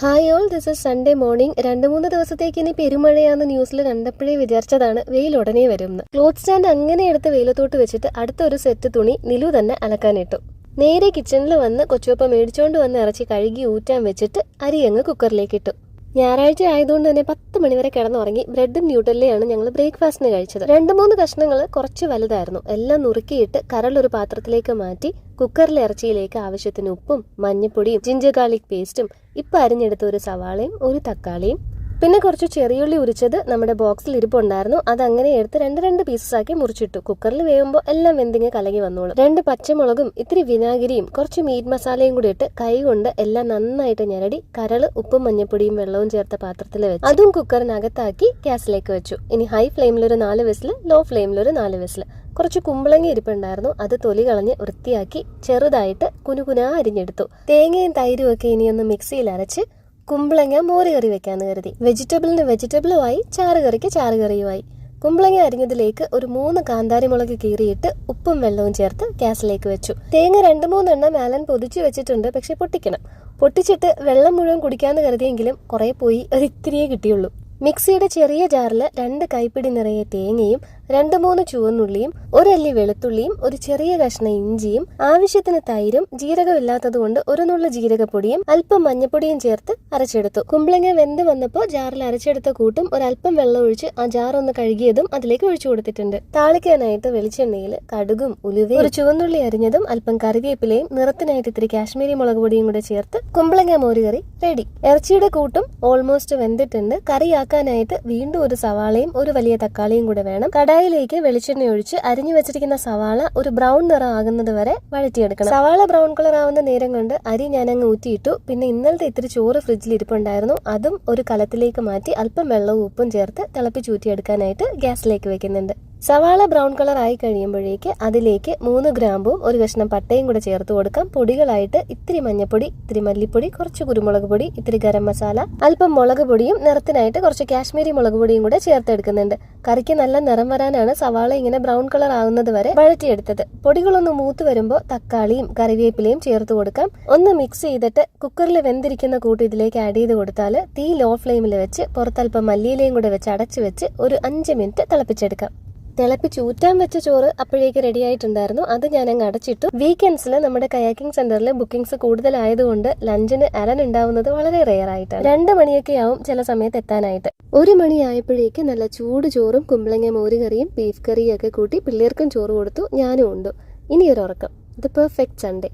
Hi all this is Sunday morning രണ്ട് മൂന്ന് ദിവസത്തേക്ക് ഇനി പെരുമഴയാന്ന് ന്യൂസിൽ കണ്ടപ്പോഴേ വിചാരിച്ചതാണ് വെയിൽ ഉടനെ വരുമെന്ന് ക്ലോത്ത് സ്റ്റാൻഡ് അങ്ങനെ എടുത്ത് വെയിലത്തോട്ട് വെച്ചിട്ട് അടുത്തൊരു സെറ്റ് തുണി നിലു തന്നെ അലക്കാനിട്ടു. നേരെ കിച്ചണിൽ വന്ന് കൊച്ചുവപ്പ മേടിച്ചോണ്ട് വന്ന് ഇറച്ചി കഴുകി ഊറ്റാൻ വെച്ചിട്ട് അരി അങ്ങ് കുക്കറിലേക്ക് ഇട്ടു ഞായറാഴ്ച ആയതുകൊണ്ട് തന്നെ പത്ത് മണിവരെ കിടന്നുറങ്ങി ബ്രെഡും ന്യൂട്ടലിയാണ് ഞങ്ങൾ ബ്രേക്ക്ഫാസ്റ്റിന് കഴിച്ചത്. രണ്ട് മൂന്ന് കഷ്ണങ്ങൾ കുറച്ച് വലുതായിരുന്നു. എല്ലാം നുറുക്കിയിട്ട് കരളൊരു പാത്രത്തിലേക്ക് മാറ്റി കുക്കറിലെ ഇറച്ചിയിലേക്ക് ആവശ്യത്തിന് ഉപ്പും മഞ്ഞൾപ്പൊടിയും ജിഞ്ചർ ഗാർലിക് പേസ്റ്റും ഇപ്പം അരിഞ്ഞെടുത്ത ഒരു സവാളയും ഒരു തക്കാളിയും പിന്നെ കുറച്ച് ചെറിയുള്ളി ഉരിച്ചത് നമ്മുടെ ബോക്സിൽ ഇരിപ്പുണ്ടായിരുന്നു. അത് അങ്ങനെ എടുത്ത് രണ്ട് രണ്ട് പീസസ് ആക്കി മുറിച്ചിട്ടു. കുക്കറിൽ വേവുമ്പോൾ എല്ലാം വെന്തിങ്ങ് കലങ്ങി വന്നോളും. രണ്ട് പച്ചമുളകും ഇത്തിരി വിനാഗിരിയും കുറച്ച് മീറ്റ് മസാലയും കൂടി ഇട്ട് കൈ കൊണ്ട് എല്ലാം നന്നായിട്ട് ഞെരടി കരൾ ഉപ്പും മഞ്ഞപ്പൊടിയും വെള്ളവും ചേർത്ത പാത്രത്തിൽ വെച്ച് അതും കുക്കറിനകത്താക്കി ഗ്യാസിലേക്ക് വെച്ചു. ഇനി ഹൈ ഫ്ലെയിമിൽ ഒരു നാല് വിസിൽ ലോ ഫ്ലെയിമിൽ ഒരു നാല് വിസിൽ കുറച്ച് കുമ്പളങ്ങ ഇരിപ്പുണ്ടായിരുന്നു. അത് തൊലി കളഞ്ഞ് വൃത്തിയാക്കി ചെറുതായിട്ട് കുനുകുനാ അരിഞ്ഞെടുത്തു. തേങ്ങയും തൈരും ഒക്കെ ഇനിയൊന്ന് മിക്സിയിൽ അരച്ച് കുമ്പളങ്ങ മോര് കറി വെക്കാന്ന് കരുതി. വെജിറ്റബിളിന് വെജിറ്റബിളുമായി ചാറ് കറിക്ക് ചാറ് കറിയുമായി. കുമ്പളങ്ങ അരിഞ്ഞതിലേക്ക് ഒരു മൂന്ന് കാന്താരിമുളക് കീറിയിട്ട് ഉപ്പും വെള്ളവും ചേർത്ത് ഗ്യാസിലേക്ക് വെച്ചു. തേങ്ങ രണ്ട് മൂന്നെണ്ണം മേലൻ പൊതിച്ചു വെച്ചിട്ടുണ്ട് പക്ഷെ പൊട്ടിക്കണം. പൊട്ടിച്ചിട്ട് വെള്ളം മുഴുവൻ കുടിക്കാന്ന് കരുതിയെങ്കിലും കുറെ പോയി ഒരിത്തിരിയേ കിട്ടിയുള്ളൂ. മിക്സിയുടെ ചെറിയ ജാറിൽ രണ്ട് കൈപ്പിടി നിറയെ തേങ്ങയും രണ്ട് മൂന്ന് ചുവന്നുള്ളിയും ഒരല്ലി വെളുത്തുള്ളിയും ഒരു ചെറിയ കഷ്ണം ഇഞ്ചിയും ആവശ്യത്തിന് തൈരും ജീരകമില്ലാത്തതുകൊണ്ട് ഒരു നുള്ളു ജീരകപ്പൊടിയും അല്പം മഞ്ഞപ്പൊടിയും ചേർത്ത് അരച്ചെടുത്തു. കുമ്പളങ്ങ വെന്ത് വന്നപ്പോൾ ജാറിൽ അരച്ചെടുത്ത കൂട്ടും ഒരല്പം വെള്ളം ഒഴിച്ച് ആ ജാർ ഒന്ന് കഴുകിയതും അതിലേക്ക് ഒഴിച്ചു കൊടുത്തിട്ടുണ്ട്. താളിക്കാനായിട്ട് വെളിച്ചെണ്ണയിൽ കടുകും ഉലുവയും ഒരു ചുവന്നുള്ളി അരിഞ്ഞതും അല്പം കറിവേപ്പിലയും നിറത്തിനായിട്ട് ഇത്തിരി കാശ്മീരി മുളക് പൊടിയും കൂടെ ചേർത്ത് കുമ്പളങ്ങ മോരുകറി റെഡി. ഇറച്ചിയുടെ കൂട്ടും ഓൾമോസ്റ്റ് വെന്തിട്ടുണ്ട്. കറിയാക്കാനായിട്ട് വീണ്ടും ഒരു സവാളയും ഒരു വലിയ തക്കാളിയും കൂടെ വേണം. കടായിലേക്ക് വെളിച്ചെണ്ണ ഒഴിച്ച് അരിഞ്ഞു വെച്ചിരിക്കുന്ന സവാള ഒരു ബ്രൗൺ നിറം ആകുന്നത് വരെ വഴറ്റിയെടുക്കണം. സവാള ബ്രൗൺ കളർ ആവുന്ന നേരം കൊണ്ട് അരി ഞാൻ അങ്ങ് ഊറ്റിയിട്ടു. പിന്നെ ഇന്നലത്തെ ഇത്തിരി ചോറ് ഫ്രിഡ്ജിൽ ഇരിപ്പുണ്ടായിരുന്നു. അതും ഒരു കലത്തിലേക്ക് മാറ്റി അല്പം വെള്ളവും ഉപ്പും ചേർത്ത് തിളപ്പിച്ചൂറ്റിയെടുക്കാനായിട്ട് ഗ്യാസിലേക്ക് വെക്കുന്നുണ്ട്. സവാള ബ്രൗൺ കളർ ആയി കഴിയുമ്പോഴേക്ക് അതിലേക്ക് മൂന്ന് ഗ്രാമ്പും ഒരു കഷ്ണം പട്ടയും കൂടെ ചേർത്ത് കൊടുക്കാം. പൊടികളായിട്ട് ഇത്തിരി മഞ്ഞപ്പൊടി ഇത്തിരി മല്ലിപ്പൊടി കുറച്ച് കുരുമുളക് പൊടി ഇത്തിരി ഗരം മസാല അല്പം മുളക് പൊടിയും നിറത്തിനായിട്ട് കുറച്ച് കാശ്മീരി മുളക് പൊടിയും കൂടെ ചേർത്തെടുക്കുന്നുണ്ട്. കറിക്ക് നല്ല നിറം വരാനാണ് സവാള ഇങ്ങനെ ബ്രൗൺ കളർ ആവുന്നത് വരെ വഴറ്റിയെടുത്തത്. പൊടികളൊന്ന് മൂത്ത് വരുമ്പോൾ തക്കാളിയും കറിവേപ്പിലയും ചേർത്ത് കൊടുക്കാം. ഒന്ന് മിക്സ് ചെയ്തിട്ട് കുക്കറിൽ വെന്തിരിക്കുന്ന കൂട്ട് ഇതിലേക്ക് ആഡ് ചെയ്ത് കൊടുത്താൽ തീ ലോ ഫ്ലെയിമിൽ വെച്ച് പുറത്തല്പം മല്ലിയിലയും കൂടെ വെച്ച് അടച്ചു വെച്ച് ഒരു അഞ്ച് മിനിറ്റ് തിളപ്പിച്ചെടുക്കാം. തിളപ്പിച്ചൂറ്റാൻ വെച്ച ചോറ് അപ്പോഴേക്ക് റെഡി ആയിട്ടുണ്ടായിരുന്നു. അത് ഞാൻ അങ്ങ് അടച്ചിട്ടു വീക്കെൻഡ്സിൽ നമ്മുടെ കയാക്കിംഗ് സെന്ററിൽ ബുക്കിംഗ്സ് കൂടുതലായതുകൊണ്ട് ലഞ്ചിന് അരൻ ഉണ്ടാവുന്നത് വളരെ റെയർ ആയിട്ടാണ്. രണ്ട് മണിയൊക്കെ ആവും ചില സമയത്ത് എത്താനായിട്ട്. ഒരു മണിയായപ്പോഴേക്ക് നല്ല ചൂട് ചോറും കുമ്പളങ്ങ മോരുകറിയും ബീഫ് കറിയും ഒക്കെ കൂട്ടി പിള്ളേർക്കും ചോറ് കൊടുത്തു. ഞാനും ഉണ്ടു. ഇനി ഒരു ഉറക്കം. ഇത് പെർഫെക്റ്റ് സൺഡേ